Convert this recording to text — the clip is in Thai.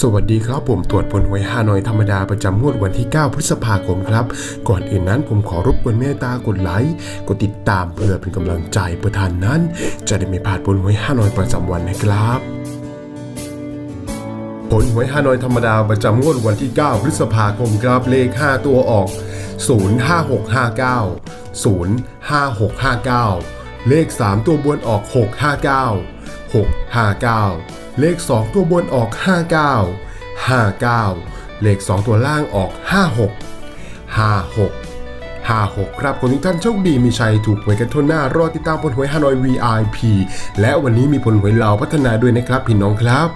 สวัสดีครับผมตรวจผลหวยฮานอยธรรมดาประจำงวดวันที่ 9 พฤษภาคมครับ ก่อนอื่นนั้นผมขอรบกวนเมตตากดไลค์กดติดตามเพื่อเป็นกำลังใจเพื่อท่านนั้น จะได้ไม่พลาดผลหวยฮานอยประจำวันนะครับผลหวยฮานอยธรรมดาประจำงวดวันที่ 9 พฤษภาคมครับเลข 5 ตัวออก 05659 05659 เลข 3 ตัวบนออก 659 659 เลข 2 ตัวบนออก 59 59 เลข 2 ตัวล่างออก 56 56 56 ครับคนทุกท่านโชคดีมีชัยถูกหวยกันทั่วหน้ารอติดตามผลหวยฮานอย VIP และวันนี้มีผลหวยลาวพัฒนาด้วยนะครับพี่น้องครับ